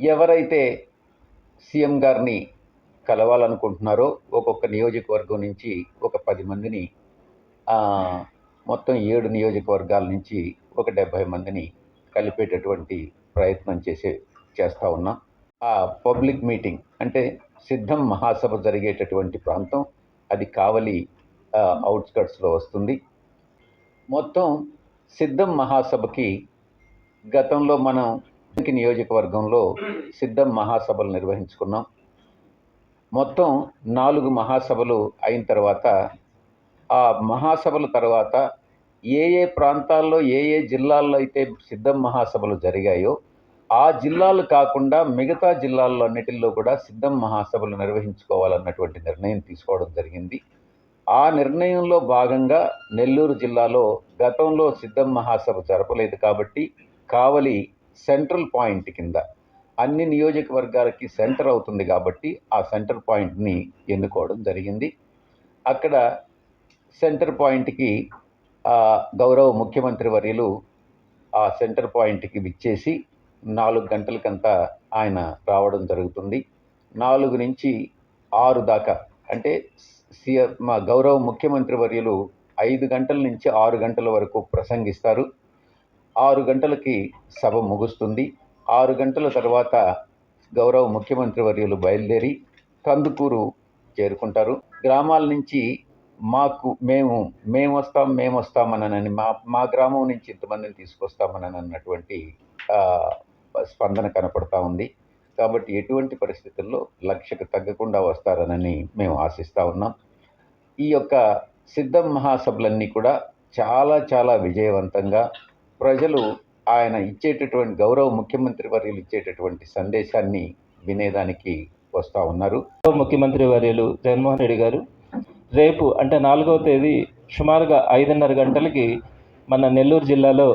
ఎవరైతే సీఎం గారిని కలవాలనుకుంటున్నారో ఒక్కొక్క నియోజకవర్గం నుంచి ఒక పది మందిని మొత్తం ఏడు నియోజకవర్గాల నుంచి ఒక డెబ్భై మందిని కలిపేటటువంటి ప్రయత్నం చేసే చేస్తూ ఉన్నాం. ఆ పబ్లిక్ మీటింగ్ అంటే సిద్ధం మహాసభ జరిగేటటువంటి ప్రాంతం. అది కావలి అవుట్స్కట్స్లో వస్తుంది. మొత్తం సిద్ధం మహాసభకి గతంలో మనం నియోజకవర్గంలో సిద్ధం మహాసభలు నిర్వహించుకున్నాం. మొత్తం నాలుగు మహాసభలు అయిన తర్వాత ఆ మహాసభల తర్వాత ఏ ఏ ప్రాంతాల్లో ఏ ఏ జిల్లాల్లో అయితే సిద్ధం మహాసభలు జరిగాయో ఆ జిల్లాలు కాకుండా మిగతా జిల్లాల్లో అన్నిటిల్లో కూడా సిద్ధం మహాసభలు నిర్వహించుకోవాలన్నటువంటి నిర్ణయం తీసుకోవడం జరిగింది. ఆ నిర్ణయంలో భాగంగా నెల్లూరు జిల్లాలో గతంలో సిద్ధం మహాసభ జరపలేదు కాబట్టి కావలి సెంట్రల్ పాయింట్ కింద అన్ని నియోజకవర్గాలకి సెంటర్ అవుతుంది కాబట్టి ఆ సెంటర్ పాయింట్ని ఎన్నుకోవడం జరిగింది. అక్కడ సెంటర్ పాయింట్కి గౌరవ ముఖ్యమంత్రి వర్యులు ఆ సెంటర్ పాయింట్కి విచ్చేసి నాలుగు గంటలకంతా ఆయన రావడం జరుగుతుంది. నాలుగు నుంచి ఆరు దాకా అంటే సీఎం మా గౌరవ ముఖ్యమంత్రి వర్యులు ఐదు గంటల నుంచి ఆరు గంటల వరకు ప్రసంగిస్తారు. ఆరు గంటలకి సభ ముగుస్తుంది. ఆరు గంటల తర్వాత గౌరవ ముఖ్యమంత్రి వర్యులు బయలుదేరి కందుకూరు చేరుకుంటారు. గ్రామాల నుంచి మాకు మేము మేము వస్తాం మేము వస్తామనని మా మా గ్రామం నుంచి ఇంతమందిని తీసుకొస్తామని అన్నటువంటి స్పందన కనపడతా ఉంది. కాబట్టి ఎటువంటి పరిస్థితుల్లో లక్షకు తగ్గకుండా వస్తారనని మేము ఆశిస్తూ ఉన్నాం. ఈ యొక్క సిద్ధం మహాసభలన్నీ కూడా చాలా చాలా విజయవంతంగా ప్రజలు ఆయన ఇచ్చేటటువంటి గౌరవ ముఖ్యమంత్రి వర్యులు ఇచ్చేటటువంటి సందేశాన్ని వినేదానికి వస్తూ ఉన్నారు. ముఖ్యమంత్రి వర్యులు జగన్మోహన్ రెడ్డి గారు రేపు అంటే నాలుగవ తేదీ సుమారుగా ఐదున్నర గంటలకి మన నెల్లూరు జిల్లాలో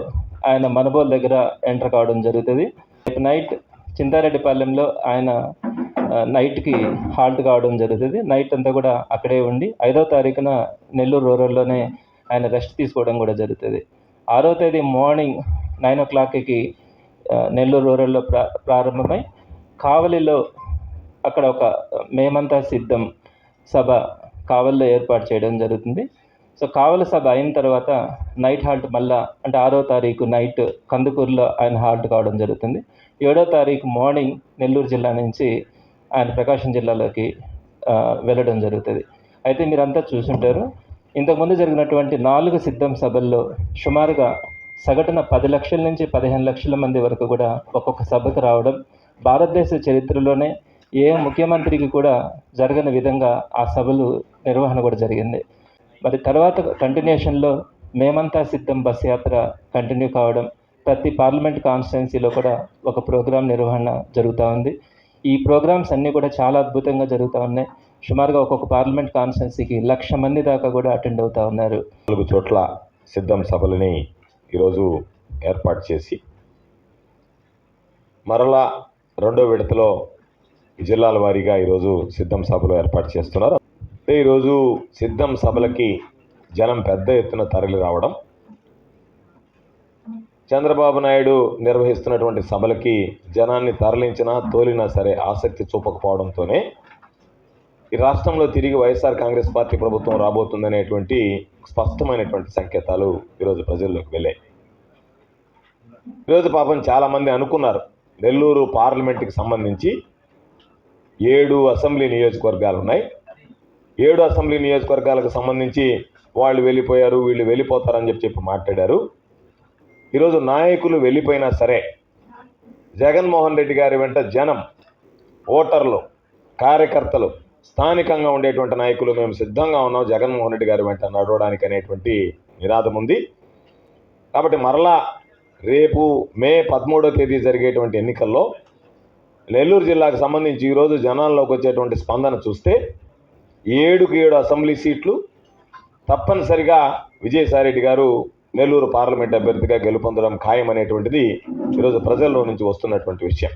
ఆయన మనబోల్ దగ్గర ఎంటర్ కావడం జరుగుతుంది. రేపు నైట్ చింతారెడ్డిపాలెంలో ఆయన నైట్కి హాల్ట్ కావడం జరుగుతుంది. నైట్ అంతా కూడా అక్కడే ఉండి ఐదో తారీఖున నెల్లూరు రూరల్లోనే ఆయన రెస్ట్ తీసుకోవడం కూడా జరుగుతుంది. ఆరో తేదీ మార్నింగ్ నైన్ ఓ క్లాక్కి నెల్లూరు రూరల్లో ప్రా ప్రారంభమై కావలిలో అక్కడ ఒక మేమంతా సిద్ధం సభ కావలిలో ఏర్పాటు చేయడం జరుగుతుంది. సో కావల సభ అయిన తర్వాత నైట్ హాల్ట్ మళ్ళా అంటే ఆరో తారీఖు నైట్ కందుకూరులో ఆయన హాల్ట్ కావడం జరుగుతుంది. ఏడో తారీఖు మార్నింగ్ నెల్లూరు జిల్లా నుంచి ఆయన ప్రకాశం జిల్లాలోకి వెళ్ళడం జరుగుతుంది. అయితే మీరంతా చూసుంటారు. ఇంతకుముందు జరిగినటువంటి నాలుగు సిద్ధం సభల్లో సుమారుగా సగటున పది లక్షల నుంచి పదిహేను లక్షల మంది వరకు కూడా ఒక్కొక్క సభకు రావడం భారతదేశ చరిత్రలోనే ఏ ముఖ్యమంత్రికి కూడా జరగని విధంగా ఆ సభలు నిర్వహణ కూడా జరిగింది. మరి తర్వాత కంటిన్యూషన్లో మేమంతా సిద్ధం బస్ యాత్ర కంటిన్యూ కావడం ప్రతి పార్లమెంట్ కాన్స్టిట్యున్సీలో కూడా ఒక ప్రోగ్రాం నిర్వహణ జరుగుతూ ఉంది. ఈ ప్రోగ్రామ్స్ అన్నీ కూడా చాలా అద్భుతంగా జరుగుతూ ఉన్నాయి. సుమారుగా ఒక్కొక్క పార్లమెంట్ కాన్స్టిట్యున్సీకి లక్ష మంది దాకా కూడా అటెండ్ అవుతూ ఉన్నారు. నాలుగు చోట్ల సిద్ధం సభలని ఈరోజు ఏర్పాటు చేసి మరలా రెండో విడతలో జిల్లాల వారీగా ఈరోజు సిద్ధం సభలు ఏర్పాటు చేస్తున్నారు. అంటే ఈరోజు సిద్ధం సభలకి జనం పెద్ద ఎత్తున తరలి రావడం చంద్రబాబు నాయుడు నిర్వహిస్తున్నటువంటి సభలకి జనాన్ని తరలించినా తోలినా సరే ఆసక్తి చూపకపోవడంతోనే ఈ రాష్ట్రంలో తిరిగి వైఎస్ఆర్ కాంగ్రెస్ పార్టీ ప్రభుత్వం రాబోతుందనేటువంటి స్పష్టమైనటువంటి సంకేతాలు ఈరోజు ప్రజల్లోకి వెళ్ళాయి. ఈరోజు పాపం చాలామంది అనుకున్నారు నెల్లూరు పార్లమెంట్కి సంబంధించి ఏడు అసెంబ్లీ నియోజకవర్గాలు ఉన్నాయి. ఏడు అసెంబ్లీ నియోజకవర్గాలకు సంబంధించి వాళ్ళు వెళ్ళిపోయారు వీళ్ళు వెళ్ళిపోతారని చెప్పి చెప్పి మాట్లాడారు. ఈరోజు నాయకులు వెళ్ళిపోయినా సరే జగన్మోహన్ రెడ్డి గారి వెంట జనం ఓటర్లు కార్యకర్తలు స్థానికంగా ఉండేటువంటి నాయకులు మేము సిద్ధంగా ఉన్నాం జగన్మోహన్ రెడ్డి గారి వెంట నడవడానికి అనేటువంటి నినాదం ఉంది. కాబట్టి మరలా రేపు మే పదమూడో తేదీ జరిగేటువంటి ఎన్నికల్లో నెల్లూరు జిల్లాకు సంబంధించి ఈరోజు జనాల్లోకి వచ్చేటువంటి స్పందన చూస్తే ఏడుకు ఏడు అసెంబ్లీ సీట్లు తప్పనిసరిగా విజయసాయిరెడ్డి గారు నెల్లూరు పార్లమెంట్ అభ్యర్థిగా గెలుపొందడం ఖాయం అనేటువంటిది ఈరోజు ప్రజల్లో నుంచి వస్తున్నటువంటి విషయం.